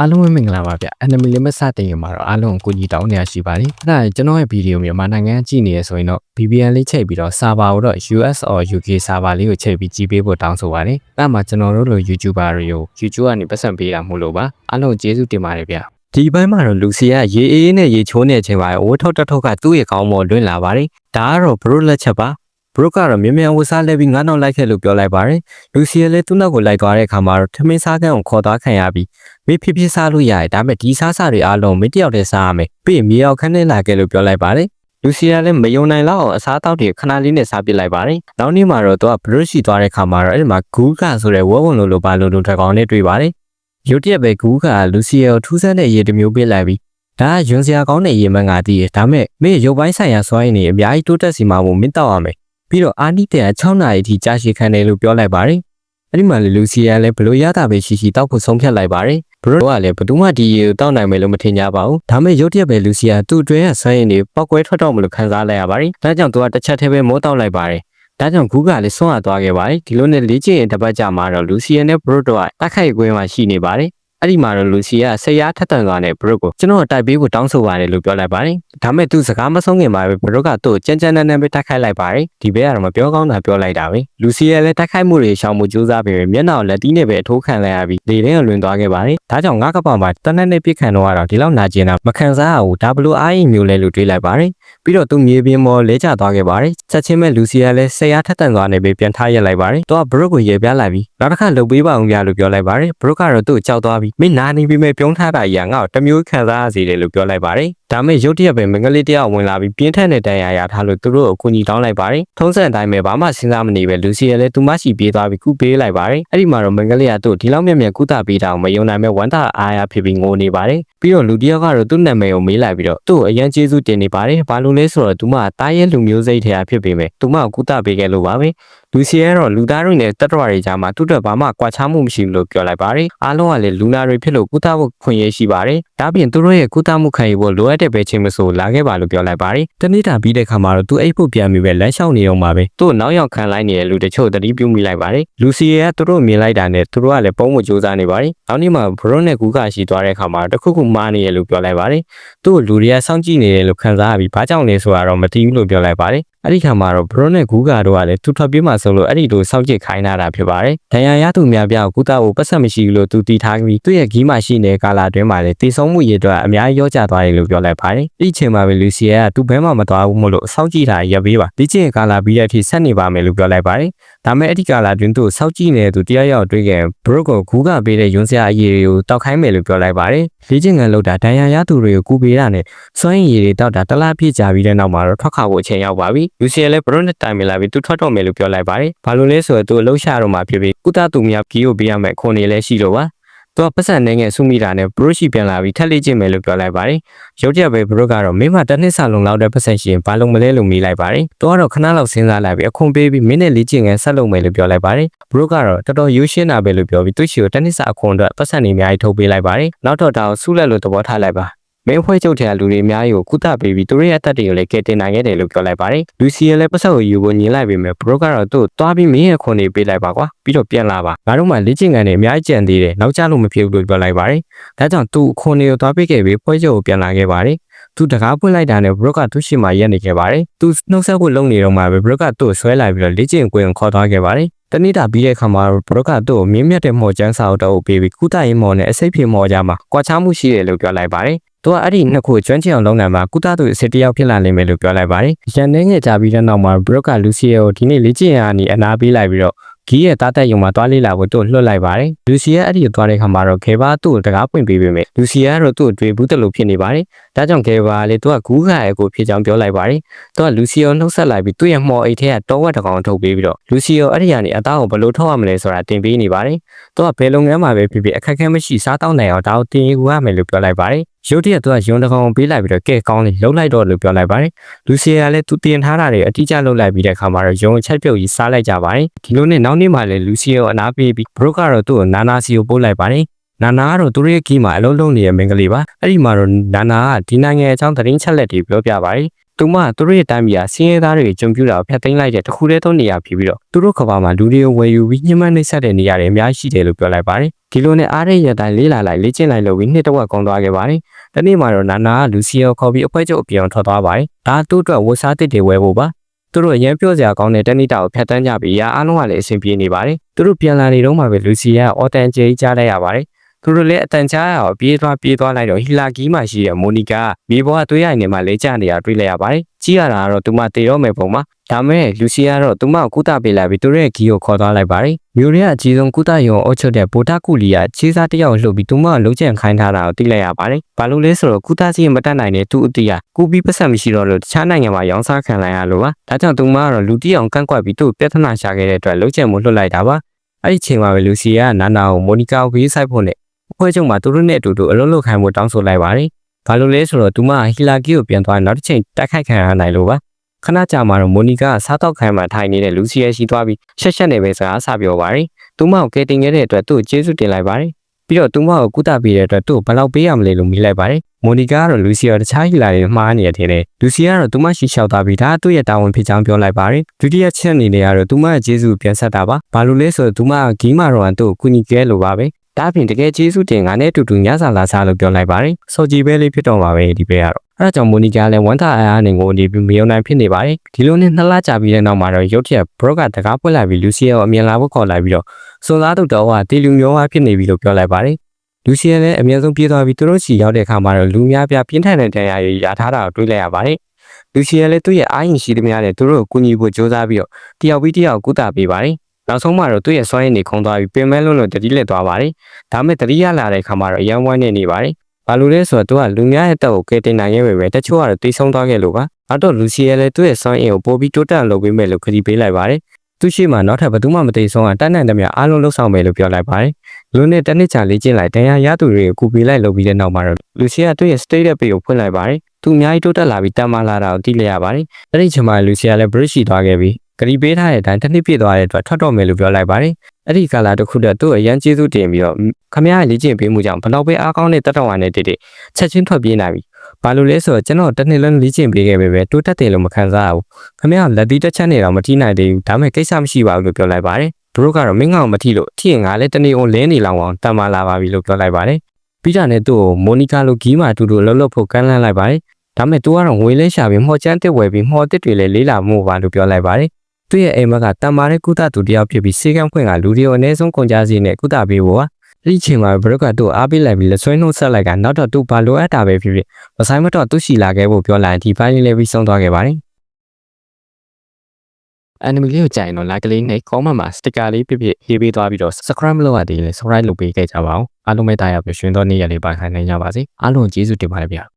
အားလုံးပဲမင်္ဂလာပါဗျ enemy limit စတင်ရင်မှာတော့အားလုံးကိုကိုကြီးတောင်းနေရရှိပါတယ်အဲ့ဒါကျွန်တော်ရဲ့ဗီဒီယိုမြန်မာနိုင်ငံကြည့်နေရဆိုရင်တော့ VPN လေးချိန်ပြီးတော့ server ကိုတော့ US or UK server လေးကိုချိန်ပြီးကြည့်ပေးဖို့တောင်းဆိုပါတယ်အဲ့မှာကျွန်တော်တို့လို YouTuber တွေကို YouTube ကနေပတ်စံပေးတာမို့လို့ပါအားလုံးကျေးဇူးတင်ပါတယ်ဗျဒီဘက်မှာတော့လူစီကရေအေးနဲ့ရေချိုးနေတဲ့အချိန်မှာဝတ်ထုတ်တက်ထုတ်ကသူ့ရဲ့ကောင်းပေါ်လွင့်လာပါတယ်ဒါကတော့ bro လက်ချက်ပါ ဘရုကတော့မြ мян ဝစားလဲပြီးငါးနောက်လိုက်ခဲ့လို့ပြောလိုက်ပါတယ်။လူစီယလည်းသူ့နောက်ကိုလိုက်သွားတဲ့အခါမှာတော့ထမင်းစားခန်းကိုခေါ်သွားခံရပြီးမေးဖြစ်ဖြစ်စားလို့ရတယ်ဒါပေမဲ့ဒီစားစားတွေအားလုံးမင်းတယောက်တည်းစားရမယ်။ပြီးရင်မြေအောင်ခန်းနဲ့လာခဲ့လို့ပြောလိုက်ပါတယ်။လူစီယလည်းမယုံနိုင်လောက်အောင်အစားအသောက်တွေခဏလေးနဲ့စားပစ်လိုက်ပါတယ်။နောက်နေ့မှာတော့သူကဘရုရှိသွားတဲ့အခါမှာတော့အဲ့ဒီမှာဂူးကဆိုတဲ့ဝဲဝင်လိုလိုပါလိုလိုတစ်ကောင်နဲ့တွေ့ပါတယ်။ရုတ်တရက်ပဲဂူးကလူစီယကိုထူးဆန်းတဲ့ရေတစ်မျိုးပေးလိုက်ပြီးဒါကယွန်စရာကောင်းတဲ့ရေမှန်ကတည်းကဒါမဲ့မင်းရုပ်ပိုင်းဆိုင်ရာစွမ်းရည်နေအများကြီးတိုးတက်စီမှာမို့မင်းတောက်ရမယ် ပြီးတော့အာနီတန်6နာရီအထိကြာရှည်ခံတယ်လို့ပြောလိုက်ပါတယ်အဲ့ဒီမှာလေလူစီယာလည်းဘလို့ရတာပဲရှိရှိတောက်ဖို့ဆုံးဖြတ်လိုက်ပါတယ်ဘရိုကလည်းဘယ်သူမှဒီရေကိုတောက်နိုင်မယ်လို့မထင်ကြပါဘူးဒါမဲ့ရုတ်တရက်ပဲလူစီယာသူ့အတွင်းကဆွမ်းရည်တွေပောက်ကွဲထွက်တော့မလို့ခံစားလိုက်ရပါတယ်ဒါကြောင့်သူကတစ်ချက်တည်းပဲမိုးတောက်လိုက်ပါတယ်ဒါကြောင့်ဂူးကလည်းဆွမ်းရသွားခဲ့ပါတယ်ဒီလိုနဲ့လေ့ကျင့်ရင်တစ်ပတ်ကြာမှာတော့လူစီယာနဲ့ဘရိုတို့ကတိုက်ခိုက်ကွင်းမှာရှိနေပါတယ် အဲ့ဒီမှာတော့လူစီကဆရာထက်တန်သွားတဲ့ဘရုတ်ကိုကျွန်တော်တိုက်ပေးဖို့တောင်းဆိုပါတယ်လို့ပြောလိုက်ပါတယ်။ဒါမဲ့သူစကားမဆုံးခင်မှာပဲဘရုတ်ကသူ့ကိုကြမ်းကြမ်းတမ်းတမ်းပဲတိုက်ခိုက်လိုက်ပါတယ်။ဒီဘက်ကတော့မပြောကောင်းတာပြောလိုက်တာပဲ။လူစီကလည်းတိုက်ခိုက်မှုတွေရှောင်မှုကြိုးစားပြီးမျက်နှာကိုလက်တီးနဲ့ပဲအထိုးခံလိုက်ရပြီးလေထဲကိုလွင်သွားခဲ့ပါတယ်။ဒါကြောင့်ငါးကပောင်မှာတနက်နေ့ပြစ်ခံတော့တော့ဒီလောက်နာကျင်တာမခံစားရဘူး။ WI မျိုးလဲလို့တွေးလိုက်ပါတယ်။ပြီးတော့သူမြေပြင်ပေါ်လဲကျသွားခဲ့ပါတယ်။ချက်ချင်းပဲလူစီကလည်းဆရာထက်တန်သွားနေပဲပြန်ထားရက်လိုက်ပါတယ်။သူကဘရုတ်ကိုရေပြလိုက်ပြီးနောက်တစ်ခါလှုပ်ပေးပါအောင်ပြလို့ပြောလိုက်ပါတယ်။ဘရုတ်ကတော့သူ့ကိုကြောက်သွားပြီးမင်းနာနေပြီမဲ့ပြုံးထားတာကြီးကငါ့ကိုတစ်မျိုးခံစားရစေတယ်လို့ပြောလိုက်ပါတယ်။ ဒါမဲ့ရုတ်တရက်ပဲမင်္ဂလေးတယောက်ဝင်လာပြီးပြင်းထန်တဲ့တရားရထားလို့သူတို့ကိုအကူအညီတောင်းလိုက်ပါတယ်။ထုံးစံအတိုင်းပဲဘာမှစဉ်းစားမနေပဲလူစီရလည်းသူမရှိပြေးသွားပြီးကုပေးလိုက်ပါတယ်။အဲ့ဒီမှာတော့မင်္ဂလေးကသူ့ဒီလောက်မြက်မြက်ကုသပေးတာကိုမယုံနိုင်မဲ့ဝမ်းသာအားရဖြစ်ပြီးငိုနေပါတယ်။ပြီးတော့လူတယောက်ကတော့သူ့နာမည်ကိုမေးလိုက်ပြီးတော့သူ့ကိုအရန်ကျေးဇူးတင်နေပါတယ်။ဘာလို့လဲဆိုတော့သူမတားရဲလူမျိုးစိတ်ထဲကဖြစ်ပေမဲ့သူမကိုကုသပေးခဲ့လို့ပါပဲ။ လူစီကတော့လူသားတွေနဲ့တတ္တဝါတွေကြားမှာသူ့အတွက်ဘာမှကွာခြားမှုမရှိဘူးလို့ပြောလိုက်ပါတယ်။အားလုံးကလည်းလူနာတွေဖြစ်လို့ကုသဖို့ခွင့်ရရှိပါတယ်။ဒါပြင်သူတို့ရဲ့ကုသမှုခံယူဖို့လိုအပ်တဲ့ပဲချင်းမဆိုလာခဲ့ပါလို့ပြောလိုက်ပါတယ်။တနေ့တာပြီးတဲ့ခါမှာတော့သူအိတ်ဖို့ပြန်ပြီးပဲလမ်းလျှောက်နေအောင်ပါပဲ။သူ့နောက်ရောက်ခံလိုက်နေတဲ့လူတချို့သတိပြုမိလိုက်ပါတယ်။လူစီကသူတို့မြင်လိုက်တာနဲ့သူတို့ကလည်းပုံမှုစူးစမ်းနေပါတယ်။နောက်နေ့မှာဘရွန်နဲ့ကူကရှိသွားတဲ့ခါမှာတခုခုမှားနေရလို့ပြောလိုက်ပါတယ်။သူ့ကိုလူတွေကစောင့်ကြည့်နေတယ်လို့ခံစားရပြီးဘာကြောင့်လဲဆိုတာတော့မသိဘူးလို့ပြောလိုက်ပါတယ်။ အဲ့ဒီခါမှာတော့ဘရွန်နဲ့ဂူးကာတို့ကလည်းသူထွက်ပြေးမှဆိုလို့အဲ့ဒီလိုစောင့်ကြည့်ခိုင်းလာတာဖြစ်ပါတယ်။ဒဏ်ရာရသူများပြားကိုကုသဖို့ပတ်သက်မရှိဘူးလို့သူတီထားပြီးသူ့ရဲ့ဂီးမှရှိနေတဲ့ကာလာတွင်းမှာလည်းတည်ဆုံးမှုရည်အတွက်အများကြီးရောကျသွားတယ်လို့ပြောလိုက်ပါတယ်။ဒီအချိန်မှာပဲလူစီယာကသူ့ဘဲမှမသွားဘူးမို့လို့စောင့်ကြည့်တာရပ်ပေးပါ။ဒီချိန်ကာလာပြီးတဲ့အထိဆက်နေပါမယ်လို့ပြောလိုက်ပါတယ်။ ဒါမဲ့အဲ့ဒီကာလာတွင်သူ့စောင့်ကြည့်နေတဲ့သူတရားရောက်တွေ့ခဲ့ဘရုတ်ကိုဂူးကပေးတဲ့ယွန်းစရာအရေးတွေကိုတောက်ခိုင်းမယ်လို့ပြောလိုက်ပါတယ်။လေ့ကျင့်ခန်းလုပ်တာဒဏ်ရာရသူတွေကိုကူပေးတာနဲ့စွမ်းရည်တွေတောက်တာတလားပြည့်ကြပြီးတဲ့နောက်မှာတော့ထွက်ခါဖို့အချိန်ရောက်ပါပြီ။လူစီယာလည်းဘရုတ်နဲ့တိုင်ပင်လာပြီးသူထွက်တော့မယ်လို့ပြောလိုက်ပါတယ်။ဘာလို့လဲဆိုတော့သူအလုံးရှာတော့မှဖြစ်ပြီးကုသသူများကြီးကိုပေးရမယ်ခွန်နေလဲရှိလို့ပါ။ သူကပတ်စံနေငယ်စုမိတာနဲ့ဘရုတ်ရှိပြန်လာပြီးထက်လေ့ကျင့်မယ်လို့ပြောလိုက်ပါတယ်။ရုတ်တရက်ပဲဘရုတ်ကတော့မင်းမတစ်နှစ်စာလုံးလောက်တဲ့ပတ်စံရှိရင်ဘာလို့မလဲလို့မေးလိုက်ပါတယ်။သူကတော့ခဏလောက်စဉ်းစားလိုက်ပြီးအခွန်ပေးပြီးမင်းနဲ့လေ့ကျင့်ငယ်ဆက်လုပ်မယ်လို့ပြောလိုက်ပါတယ်။ဘရုတ်ကတော့တော်တော်ရိုးရှင်းတာပဲလို့ပြောပြီးသူ့ရှိကိုတစ်နှစ်စာအခွန်အတွက်ပတ်စံနေအများကြီးထုတ်ပေးလိုက်ပါတယ်။နောက်တော့ဒါကိုဆုလက်လို့သဘောထားလိုက်ပါ မင်းဖွဲ့ချုပ်တဲ့လူတွေအများကြီးကိုကုသပေးပြီးသူတို့ရဲ့အသက်တွေကိုလည်းကယ်တင်နိုင်ခဲ့တယ်လို့ပြောလိုက်ပါတယ်။လူစီရဲ့လည်းပတ်ဆက်ကိုယူဖို့ညင်လိုက်ပေမဲ့ဘရိုကတော့သူ့ကိုသွားပြီးမင်းရဲ့ခွန်နေပေးလိုက်ပါကွာ။ပြီးတော့ပြန်လာပါ။ငါတို့မှလေ့ကျင့်ခန်းတွေအများကြီးကြံသေးတယ်။နောက်ကျလို့မဖြစ်ဘူးလို့ပြောလိုက်ပါတယ်။ဒါကြောင့်သူ့ခွန်တွေကိုသွားပေးခဲ့ပြီးဖွဲ့ချုပ်ကိုပြန်လာခဲ့ပါတယ်။သူတကားပွင့်လိုက်တာနဲ့ဘရိုကသူ့ရှိမှရက်နေခဲ့ပါတယ်။သူနှုတ်ဆက်ဖို့လုံနေတော့မှပဲဘရိုကသူ့ကိုဆွဲလိုက်ပြီးတော့လေ့ကျင့်ကွင်းကိုခေါ်သွားခဲ့ပါတယ်။တနေ့တာပြီးတဲ့အခါမှာဘရိုကသူ့ကိုမြင်းမြတ်တဲ့မော်ကျန်းစာအုပ်တော့ပေးပြီးကုသရေးမော်နဲ့အစိတ်ဖြေမော်ကြမှာကွာခြားမှုရှိတယ်လို့ပြောလိုက်ပါတယ်။ သူကအဲ့ဒီနှစ်ခုကျွမ်းကျင်အောင်လုပ်နိုင်မှာကုသသူအစ်တယောက်ဖြစ်လာနိုင်မယ်လို့ပြောလိုက်ပါတယ်။ရန်နေငယ်ကြပြီးတဲ့နောက်မှာဘရိုကလူစီယိုဒီနေ့လေ့ကျင့်ရအနေအနာပေးလိုက်ပြီးတော့ဂီးရဲ့တားတက်ယုံမှာတွားလေးလာဖို့သူ့လွှတ်လိုက်ပါတယ်။လူစီယာအဲ့ဒီကိုတွားတဲ့ခါမှာတော့ခေဘာသူ့ကိုတကားပွင့်ပေးပေမဲ့လူစီယာကတော့သူ့ကိုတွေ့ဘူးတလို့ဖြစ်နေပါတယ်။ဒါကြောင့်ခေဘာလေသူကဂူးခါရဲ့ကိုဖြစ်ကြောင်းပြောလိုက်ပါတယ်။သူကလူစီယာနှုတ်ဆက်လိုက်ပြီးသူ့ရဲ့မှော်အိတ်ထဲကတောဝက်တကောင်ထုတ်ပေးပြီးတော့လူစီယာအဲ့ဒီကနေအသားကိုဘယ်လိုထုတ်ရမလဲဆိုတာတင်ပေးနေပါတယ်။သူကဘယ်လုပ်ငန်းမှာပဲဖြစ်ဖြစ်အခက်အခဲမရှိစားတောင်းနိုင်အောင်ဒါကိုတင်ယူရမယ်လို့ပြောလိုက်ပါတယ်။ ရုတ်တရက်သူကယွန်းတကောင်ပေးလိုက်ပြီးတော့ကဲကောင်းလေးလှုပ်လိုက်တော့လို့ပြောလိုက်ပါတယ်။လူစီယာကလည်းသူတင်ထားတာတွေအတိအကျလှုပ်လိုက်ပြီးတဲ့အခါမှာတော့ယွန်းချက်ပြုတ်ကြီးစားလိုက်ကြပါတယ်။ဒီလိုနဲ့နောက်နေ့မှလည်းလူစီယာကိုအနာပေးပြီးဘရိုကတော့သူ့ကိုနာနာစီကိုပို့လိုက်ပါတယ်။နာနာကတော့သူတို့ရဲ့ကီးမှာအလုံးလုံးနေတဲ့မင်္ဂလေးပါ။အဲ့ဒီမှာတော့နာနာကဒီနိုင်ငံအကြောင်းသတင်းချက်လက်တွေပြောပြပါတယ်။သူမသူတို့ရဲ့တိုင်းပြည်ကစင်းရဲသားတွေကြုံပြတာကိုဖျက်သိမ်းလိုက်တဲ့တခုတည်းသောနေရာဖြစ်ပြီးတော့သူတို့ကဘာမှာလူတွေကိုဝယ်ယူပြီးညှဉ်းပန်းနှိပ်စက်တဲ့နေရာတွေအများကြီးရှိတယ်လို့ပြောလိုက်ပါတယ်။ ဒီလိုနဲ့အားရရတိုင်းလေးလာလိုက်လေ့ကျင့်လိုက်လို့ပြီးနှစ်တဝက်ကုန်သွားခဲ့ပါတယ်။တနေ့မှာတော့နာနာကလူစီယောခေါ်ပြီးအဖွဲချုပ်အပြောင်းထွက်သွားပါတယ်။ဒါသူ့အတွက်ဝတ်စားတစ်တွေဝယ်ဖို့ပါ။သူတို့အရင်ပြောစရာကောင်းတဲ့တနေ့တာကိုဖျက်တမ်းကြပြီးရာအားလုံးကလည်းအဆင်ပြေနေပါတယ်။သူတို့ပြန်လာနေတော့မှပဲလူစီယာအော်တန်ဂျေကြားလိုက်ရပါတယ်။ သူတို့လည်းအတန်ကြားရအောင်ပြေးသွားပြေးသွားလိုက်တော့ဟီလာကီမှာရှိတဲ့မိုနီကာကမြေပေါ်ကသွေးရိုက်နေမှလဲကျနေတာတွေ့လိုက်ရပါတယ်။ကြည့်ရတာကတော့သူမတေတော့မယ်ပုံမှာဒါမဲ့လူစီယာကတော့သူမကိုကုသပေးလိုက်ပြီးသူတို့ရဲ့ဂီကိုခေါ်သွားလိုက်ပါတယ်။မျိုးရဲအကြီးဆုံးကုသရုံအုပ်ချုပ်တဲ့ဗိုလ်တကူလီကခြေစားတစ်ယောက်လှုပ်ပြီးသူမကလုံးကျန်ခိုင်းထားတာကိုသိလိုက်ရပါတယ်။ဘာလို့လဲဆိုတော့ကုသစီမတက်နိုင်တဲ့သူ့အတီးကကူပြီးပတ်ဆက်မရှိတော့လို့တခြားနိုင်ငံမှာရောင်းစားခံလိုက်ရလို့ပါ။ဒါကြောင့်သူမကတော့လူတီအောင်ကန့်ကွက်ပြီးသူ့ပြဿနာရှာခဲ့တဲ့အတွက်လုံးကျန်မှုလွတ်လိုက်တာပါ။အဲ့ဒီချိန်မှာပဲလူစီယာကနာနာကိုမိုနီကာကိုပေးဆိုင်ဖို့နဲ့ အဖွဲ့ချုပ်မှာသူတို့နဲ့အတူတူအလုံးလုံးခိုင်းဖို့တောင်းဆိုလိုက်ပါတယ်။ဘာလို့လဲဆိုတော့သူမကဟီလာကီကိုပြန်သွားနောက်တစ်ချိန်တိုက်ခိုက်ခံရနိုင်လို့ပါခဏကြာမှတော့မိုနီကာကစားတော့ခိုင်းမှထိုင်နေတဲ့လူစီယာရှိသွားပြီးရှက်ရှက်နေပဲစကားဆပြောပါတယ်။သူမကိုကယ်တင်ခဲ့တဲ့အတွက်သူ့ကိုကျေးဇူးတင်လိုက်ပါတယ်။ပြီးတော့သူမကိုကုသပေးတဲ့အတွက်သူ့ကိုဘယ်လောက်ပေးရမလဲလို့မေးလိုက်ပါတယ်။မိုနီကာကတော့လူစီယာတခြားဟီလာတွေမှားနေတယ်တဲ့။လူစီယာကတော့သူမရှိလျှောက်သွားပြီးဒါသူ့ရဲ့တာဝန်ဖြစ်ကြောင်းပြောလိုက်ပါတယ်။ဒုတိယချက်အနေနဲ့ကတော့သူမရဲ့ကျေးဇူးကိုပြန်ဆက်တာပါ။ဘာလို့လဲဆိုတော့သူမကဂီးမာရောန်သူ့ကိုကူညီခဲ့လို့ပါပဲ။ ဒါအပြင်တကယ်ကျေးဇူးတင်ငါနဲ့အတူတူညစာလာစားလို့ပြောလိုက်ပါတယ်။စော်ကြီးပဲလေးဖြစ်တော့မှာပဲဒီဘက်ကတော့အဲဒါကြောင့်မိုနီကာလည်းဝန်တာအားအားနဲ့ကိုနေပြီးမယုံနိုင်ဖြစ်နေပါတယ်ဒီလိုနဲ့နှစ်လကြာပြီးတဲ့နောက်မှာတော့ရုတ်တရက်ဘရော့ကတကားပွက်လိုက်ပြီးလူစီယာကိုအမြင်လာဖို့ခေါ်လိုက်ပြီးတော့စွန်သားတုတ်တော်ကတီလူမျိုးဟာဖြစ်နေပြီလို့ပြောလိုက်ပါတယ်လူစီယာလည်းအမြဲဆုံးပြေးသွားပြီးသူတို့စီရောက်တဲ့အခါမှာတော့လူများပြားပြင်းထန်တဲ့တရားရည်ရထားတာကိုတွေးလိုက်ရပါတယ်လူစီယာလည်းသူ့ရဲ့အားရင်ရှိသမျှနဲ့သူတို့ကိုကူညီဖို့ကြိုးစားပြီးတော့တယောက်ပြီးတယောက်ကုသပေးပါတယ် နောက်ဆုံးမှာတော့သူ့ရဲ့စွမ်းရည်နေခုံသွားပြီးပင်မဲလုံးလုံးတတိလက်သွားပါတယ်ဒါမဲ့တတိရလာတဲ့အခါမှာတော့အယံဝမ်းနေနေပါတယ်ဘာလို့လဲဆိုတော့သူကလူများရဲ့တက်ကိုကယ်တင်နိုင်ရဲ့ပဲပဲတချို့ကတော့တိတ်ဆုံးသွားခဲ့လို့ပါနောက်တော့လူစီရဲလည်းသူ့ရဲ့စွမ်းအင်ကိုပိုပြီးတိုးတက်လုပ်ပေးမယ်လို့ခရီးပေးလိုက်ပါတယ်သူရှိမှနောက်ထပ်ဘယ်သူမှမသိဆုံးအောင်တန်းနိုင်သမျှအားလုံးလှုပ်ဆောင်မယ်လို့ပြောလိုက်ပါတယ်လူနဲ့တနစ်ချာလေးကျင့်လိုက်တရားရသူတွေကိုကူပေးလိုက်လုပ်ပြီးတဲ့နောက်မှာတော့လူစီကသူ့ရဲ့ state ရဲ့ပေကိုဖွင့်လိုက်ပါတယ်သူအများကြီးတိုးတက်လာပြီးတမ်းမလာတာကိုသိလိုက်ရပါတယ်အဲ့ဒီချိန်မှာလူစီကလည်း bridge ရှိသွားခဲ့ပြီး ဂရီပေးထားတဲ့အတိုင်းတစ်နှစ်ပြည့်သွားတဲ့အတွက်ထွက်တော့မယ်လို့ပြောလိုက်ပါတယ်အဲ့ဒီကာလာတစ်ခုတည်းသူ့အရန်ကျေးဇူးတင်ပြီးတော့ခမရရဲ့လေ့ကျင့်ပေးမှုကြောင့်ဘလောက်ပဲအားကောင်းတဲ့တက်တော်ဝါနဲ့တည်တည်ချက်ချင်းထွက်ပြေးနိုင်ပြီဘာလို့လဲဆိုတော့ကျွန်တော်တစ်နှစ်လုံးလေ့ကျင့်ပေးခဲ့ပဲပဲတိုးတက်တယ်လို့မခံစားရဘူးခမရလက်သီးတစ်ချက်နေတော့မထိနိုင်သေးဘူးဒါမဲ့ကိစ္စမရှိပါဘူးလို့ပြောလိုက်ပါတယ်ဘရိုကတော့မင်းကောင်မထိလို့ထိရင်ငါလည်းတနေ့အောင်လဲနေလောင်အောင်တန်မာလာပါပြီလို့ပြောလိုက်ပါတယ်ပြီးတာနဲ့သူ့ကိုမိုနီကာလိုဂီးမှာအတူတူလှုပ်လှုပ်ဖို့ကမ်းလှမ်းလိုက်ပါတယ်ဒါမဲ့သူကတော့ငွေလဲရှာပြီးမှော်ချမ်းတစ်ဝယ်ပြီးမှော်တစ်တွေလည်းလေးလာမှုပါလို့ပြောလိုက်ပါတယ် သူ့ရဲ့အိမ်မက်ကတန်မာတဲ့ကုသသူတယောက်ဖြစ်ပြီးစေကံဖွင့်ကလူတွေကိုအနည်းဆုံးကုန်ကြစီနဲ့ကုသပေးဖို့ပါအဲ့ဒီချိန်မှာဘရုတ်ကသူ့အားပေးလိုက်ပြီးလက်ဆွဲနှုတ်ဆက်လိုက်ကနောက်တော့သူ့ဘာလိုအပ်တာပဲဖြစ်ဖြစ်မဆိုင်မတော့သူ့ရှိလာခဲ့ဖို့ပြောလိုက်ဒီပိုင်းလေးလည်းပြီးဆုံးသွားခဲ့ပါတယ်အန်မီလေးကိုကြိုင်တော့ like လေးနဲ့ comment မှာ sticker လေးပြပြရေးပေးသွားပြီးတော့ subscribe မလုပ်ရသေးရင် subscribe လုပ်ပေးခဲ့ကြပါဦးအားလုံးပဲတားရပြရှင်သောနေ့ရက်လေးပါခိုင်းနိုင်ကြပါစေအားလုံးကျေးဇူးတင်ပါတယ်ဗျာ